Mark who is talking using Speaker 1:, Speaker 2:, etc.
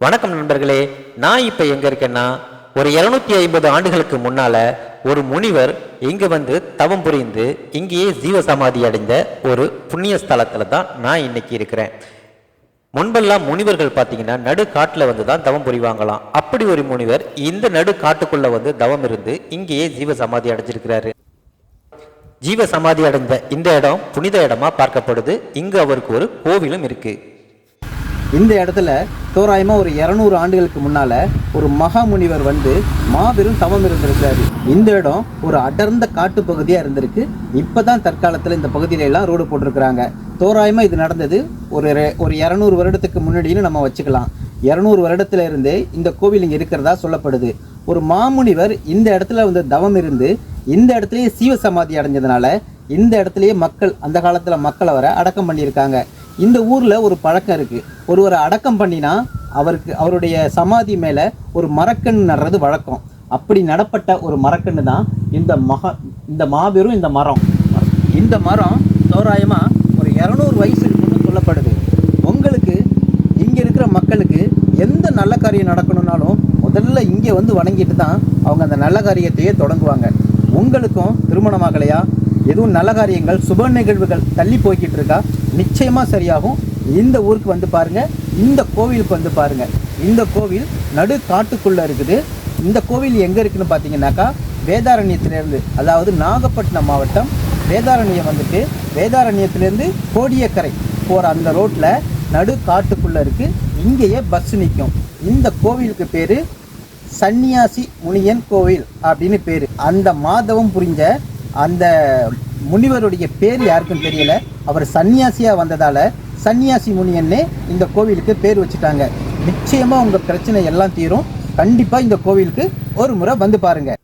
Speaker 1: வணக்கம் நண்பர்களே நான் இப்போ எங்கே இருக்கேன்னா ஒரு இருநூத்தி ஐம்பது ஆண்டுகளுக்கு முன்னால் ஒரு முனிவர் இங்கே வந்து தவம் புரிந்து இங்கேயே ஜீவசமாதி அடைந்த ஒரு புண்ணிய ஸ்தலத்தில் தான் நான் இன்னைக்கு இருக்கிறேன். முன்பெல்லாம் முனிவர்கள் பார்த்தீங்கன்னா நடு காட்டில் வந்து தான் தவம் புரிவாங்களாம். அப்படி ஒரு முனிவர் இந்த நடு காட்டுக்குள்ளே வந்து தவம் இருந்து இங்கேயே ஜீவ சமாதி அடைஞ்சிருக்கிறாரு. ஜீவ சமாதி அடைந்த இந்த இடம் புனித இடமா பார்க்கப்படுது. இங்கு அவருக்கு ஒரு கோவிலும் இருக்குது
Speaker 2: இந்த இடத்துல தோராயமாக ஒரு இரநூறு ஆண்டுகளுக்கு முன்னால் ஒரு மகாமுனிவர் வந்து மாபெரும் தவம் இருந்திருக்காரு இந்த இடம் ஒரு அடர்ந்த காட்டு பகுதியாக இருந்திருக்கு. இப்பதான் தற்காலத்தில் இந்த பகுதியிலெல்லாம் ரோடு போட்டிருக்கிறாங்க. தோராயமாக இது நடந்தது ஒரு ரெ- ஒரு இரநூறு வருடத்துக்கு முன்னாடின்னு நம்ம வச்சுக்கலாம். இரநூறு வருடத்துல இருந்தே இந்த கோவில் இங்கே இருக்கிறதா சொல்லப்படுது. ஒரு மாமுனிவர் இந்த இடத்துல வந்து தவம் இருந்து இந்த இடத்துலயே சீவ சமாதி அடைஞ்சதுனால இந்த இடத்துலயே மக்கள் அந்த காலத்தில் மக்களை வர அடக்கம் பண்ணியிருக்காங்க. இந்த ஊரில் ஒரு பழக்கம் இருக்குது ஒருவரை அடக்கம் பண்ணினா அவருக்கு அவருடைய சமாதி மேலே ஒரு மரக்கன்று நடுறது வழக்கம். அப்படி நடப்பட்ட ஒரு மரக்கன்று தான் இந்த மக இந்த மாபெரும் இந்த மரம். இந்த மரம் தோராயமாக ஒரு இரநூறு வயசு இருக்குன்னு சொல்லப்படுது. உங்களுக்கு இங்கே இருக்கிற மக்களுக்கு எந்த நல்ல காரியம் நடக்கணும்னாலும் முதல்ல இங்கே வந்து வணங்கிட்டு தான் அவங்க அந்த நல்ல காரியத்தையே தொடங்குவாங்க. உங்களுக்கும் திருமணமாகலையா எதுவும் நல்ல காரியங்கள் சுப நிகழ்வுகள் தள்ளி போய்கிட்டு இருக்கா? நிச்சயமாக சரியாகும். இந்த ஊருக்கு வந்து பாருங்கள் இந்த கோவிலுக்கு வந்து பாருங்கள் இந்த கோவில் நடு காட்டுக்குள்ளே இருக்குது. இந்த கோவில் எங்கே இருக்குன்னு பார்த்தீங்கன்னாக்கா வேதாரண்யத்திலேருந்து அதாவது நாகப்பட்டினம் மாவட்டம் வேதாரண்யம் வந்துட்டு வேதாரண்யத்திலேருந்து கோடியக்கரை போகிற அந்த ரோட்டில் நடு காட்டுக்குள்ளே இருக்குது இங்கேயே பஸ் நிற்கும் இந்த கோவிலுக்கு பேர் சன்னியாசி முனியன் கோவில் அப்படின்னு பேர். அந்த மாதவம் புரிஞ்ச அந்த முனிவருடைய பேர் யாருக்கும் தெரியல. அவர் சன்னியாசியாக வந்ததால் சன்னியாசி முனியன்னே இந்த கோவிலுக்கு பேர் வச்சுட்டாங்க. நிச்சயமாக உங்கள் பிரச்சனை எல்லாம் தீரும். கண்டிப்பாக இந்த கோவிலுக்கு ஒரு முறை வந்து பாருங்கள்